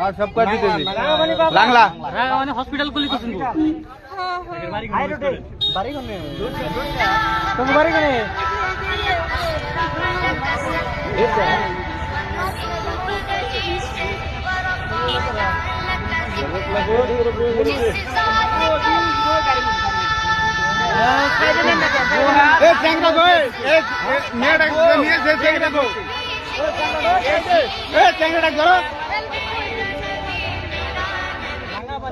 हाँ सब कर दी लांगला रागावानी हॉस्पिटल को लिखो सुन हाँ रोटे बारी कोने तुम बारी कोने एक ए चेंग रखो ए नेट नेट से चेंग रखो ए चेंग रखो